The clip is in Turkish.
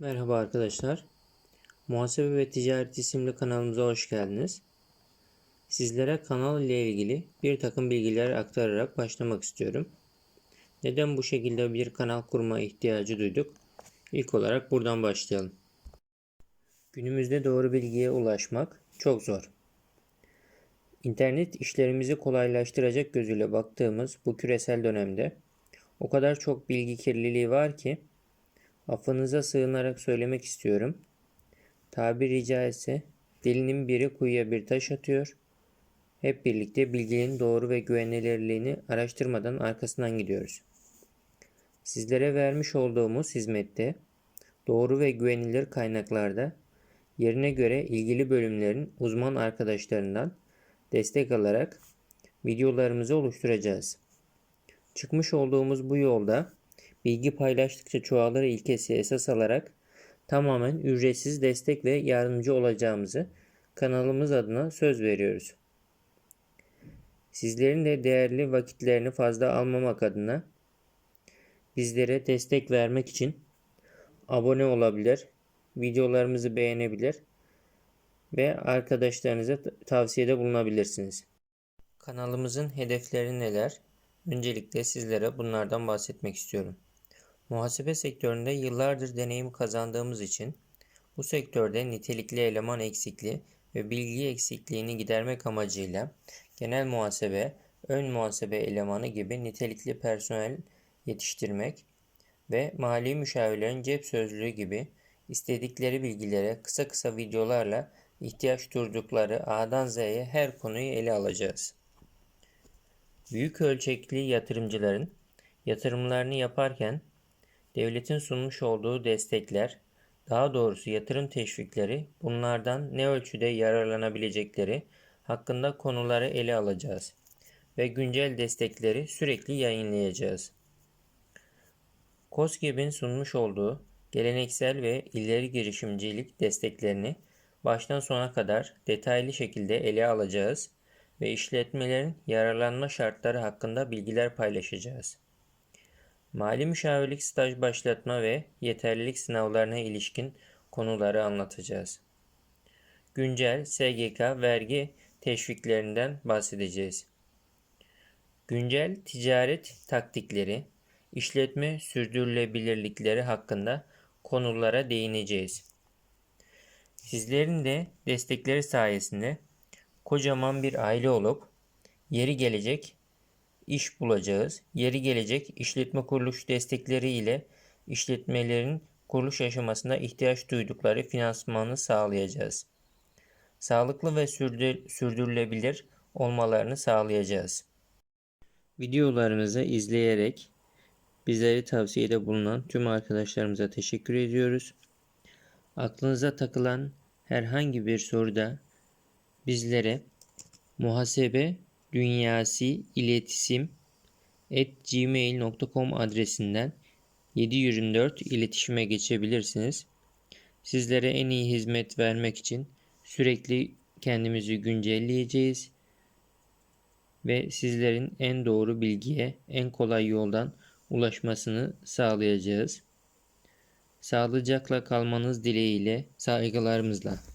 Merhaba arkadaşlar. Muhasebe ve Ticaret isimli kanalımıza hoş geldiniz. Sizlere kanal ile ilgili bir takım bilgiler aktararak başlamak istiyorum. Neden bu şekilde bir kanal kurma ihtiyacı duyduk? İlk olarak buradan başlayalım. Günümüzde doğru bilgiye ulaşmak çok zor. İnternet işlerimizi kolaylaştıracak gözüyle baktığımız bu küresel dönemde o kadar çok bilgi kirliliği var ki Affınıza sığınarak söylemek istiyorum. Tabiri caizse dilinin biri kuyuya bir taş atıyor. Hep birlikte bilginin doğru ve güvenilirliğini araştırmadan arkasından gidiyoruz. Sizlere vermiş olduğumuz hizmette doğru ve güvenilir kaynaklarda yerine göre ilgili bölümlerin uzman arkadaşlarından destek alarak videolarımızı oluşturacağız. Çıkmış olduğumuz bu yolda bilgi paylaştıkça çoğalır ilkesi esas alarak tamamen ücretsiz destek ve yardımcı olacağımızı kanalımız adına söz veriyoruz. Sizlerin de değerli vakitlerini fazla almamak adına bizlere destek vermek için abone olabilir, videolarımızı beğenebilir ve arkadaşlarınıza tavsiyede bulunabilirsiniz. Kanalımızın hedefleri neler? Öncelikle sizlere bunlardan bahsetmek istiyorum. Muhasebe sektöründe yıllardır deneyim kazandığımız için bu sektörde nitelikli eleman eksikliği ve bilgi eksikliğini gidermek amacıyla genel muhasebe, ön muhasebe elemanı gibi nitelikli personel yetiştirmek ve mali müşavirlerin cep sözlüğü gibi istedikleri bilgilere kısa kısa videolarla ihtiyaç durdukları A'dan Z'ye her konuyu ele alacağız. Büyük ölçekli yatırımcıların yatırımlarını yaparken devletin sunmuş olduğu destekler, daha doğrusu yatırım teşvikleri bunlardan ne ölçüde yararlanabilecekleri hakkında konuları ele alacağız ve güncel destekleri sürekli yayınlayacağız. COSGAP'in sunmuş olduğu geleneksel ve ileri girişimcilik desteklerini baştan sona kadar detaylı şekilde ele alacağız ve işletmelerin yararlanma şartları hakkında bilgiler paylaşacağız. Mali müşavirlik staj başlatma ve yeterlilik sınavlarına ilişkin konuları anlatacağız. Güncel SGK vergi teşviklerinden bahsedeceğiz. Güncel ticaret taktikleri, işletme sürdürülebilirlikleri hakkında konulara değineceğiz. Sizlerin de destekleri sayesinde kocaman bir aile olup yeri gelecek iş bulacağız. Yeri gelecek işletme kuruluş destekleri ile işletmelerin kuruluş aşamasında ihtiyaç duydukları finansmanı sağlayacağız. Sağlıklı ve sürdürülebilir olmalarını sağlayacağız. Videolarımızı izleyerek bizleri tavsiyede bulunan tüm arkadaşlarımıza teşekkür ediyoruz. Aklınıza takılan herhangi bir soruda bizlere muhasebe dünyası iletisim at gmail.com adresinden 724 iletişime geçebilirsiniz. Sizlere en iyi hizmet vermek için sürekli kendimizi güncelleyeceğiz ve sizlerin en doğru bilgiye en kolay yoldan ulaşmasını sağlayacağız. Sağlıcakla kalmanız dileğiyle saygılarımızla.